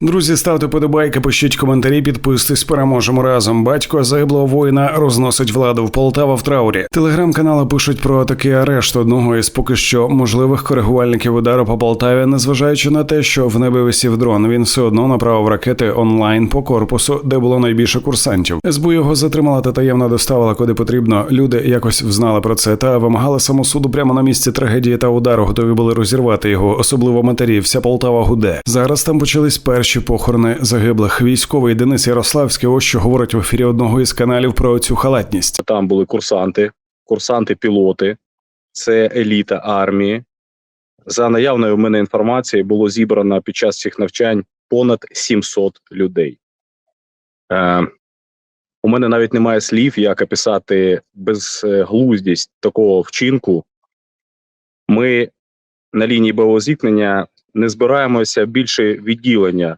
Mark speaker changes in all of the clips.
Speaker 1: Друзі, ставте подобайки, пишіть коментарі, підписуйтесь, переможемо разом. Батько загиблого воїна розносить владу в Полтава в траурі. Телеграм-канали пишуть про такий арешт одного із поки що можливих коригувальників удару по Полтаві, незважаючи на те, що в небі висів дрон. Він все одно направив ракети онлайн по корпусу, де було найбільше курсантів. СБУ його затримала та таємно доставила куди потрібно. Люди якось взнали про це та вимагали самосуду прямо на місці трагедії та удару. Готові були розірвати його, особливо матері. Вся Полтава гуде. Зараз там почались перші похорони загиблих. Військовий Денис Ярославський. Ось що говорить в ефірі одного із каналів про цю халатність.
Speaker 2: Там були курсанти, курсанти-пілоти, це еліта армії. За наявною в мене інформацією, було зібрано під час цих навчань понад 700 людей. Е, у мене навіть немає слів, як описати безглуздість такого вчинку. Ми на лінії бойового зіткнення не збираємося більше відділення.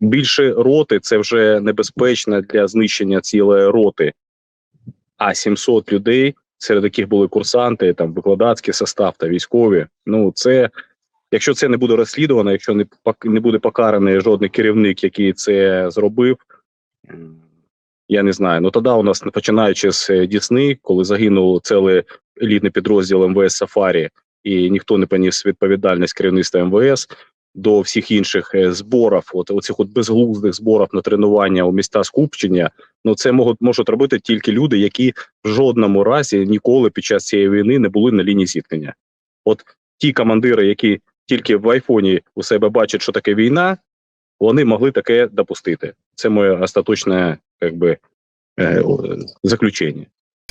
Speaker 2: Більше роти це вже небезпечно для знищення цілої роти. А 700 людей, серед яких були курсанти, там викладацький состав та військові. Ну це якщо це не буде розслідувано, якщо не не буде покараний жодний керівник, який це зробив. Я не знаю. Ну тоді у нас починаючи з е, Дісни, коли загинув цілий елітний підрозділ МВС Сафарі, і ніхто не поніс відповідальність керівництва МВС до всіх інших е, зборів, от оцих от безглуздих зборів на тренування у міста скупчення. Ну це можуть можуть робити тільки люди, які в жодному разі ніколи під час цієї війни не були на лінії зіткнення. От ті командири, які тільки в айфоні у себе бачать, що таке війна, вони могли таке допустити. Це моє остаточне, як би, е, заключення.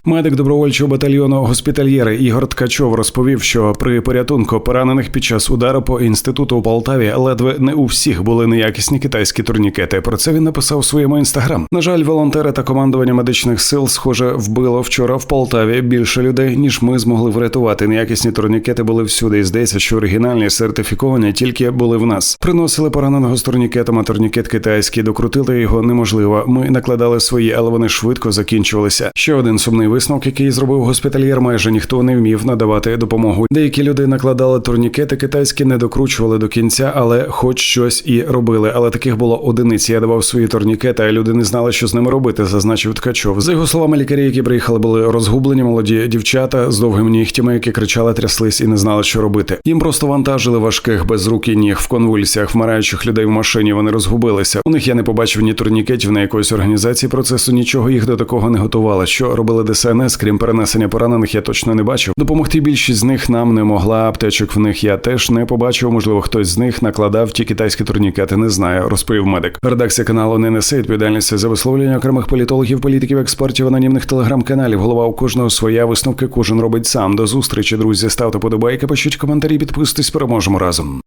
Speaker 1: Медик добровольчого батальйону госпітальєри Ігор Ткачов розповів, що при порятунку поранених під час удару по інституту у Полтаві ледве не у всіх були неякісні китайські турнікети. Про це він написав у своєму інстаграм. На жаль, волонтери та командування медичних сил, схоже, вбило вчора в Полтаві більше людей, ніж ми змогли врятувати. Неякісні турнікети були всюди. І здається, що оригінальні сертифіковані тільки були в нас. Приносили пораненого з турнікетом, а турнікет китайський. Докрутити його неможливо. Ми накладали свої, але вони швидко закінчувалися. Ще один сумний висновок, який зробив госпітальєр, майже ніхто не вмів надавати допомогу. Деякі люди накладали турнікети китайські, не докручували до кінця, але хоч щось і робили. Але таких було одиниці. Я давав свої турнікети, а люди не знали, що з ними робити, зазначив Ткачов. За його словами, лікарі, які приїхали, були розгублені молоді дівчата з довгими нігтями, які кричали, тряслись і не знали, що робити. Їм просто вантажили важких без рук і ніг в конвульсіях, вмираючих людей в машині. Вони розгубилися. У них я не побачив ні турнікетів, ні якоїсь організації процесу. Нічого їх до такого не готували. Що робили ДСНС, крім перенесення поранених, я точно не бачив. Допомогти більшість з них нам не могла. Аптечок в них я теж не побачив. Можливо, хтось з них накладав ті китайські турнікети. Не знаю, розповів медик. Редакція каналу не несе відповідальності за висловлення окремих політологів, політиків, експертів, анонімних телеграм-каналів. Голова у кожного своя висновки. Кожен робить сам. До зустрічі, друзі. Ставте подобайки, пишіть коментарі, підписуйтесь. Переможемо разом.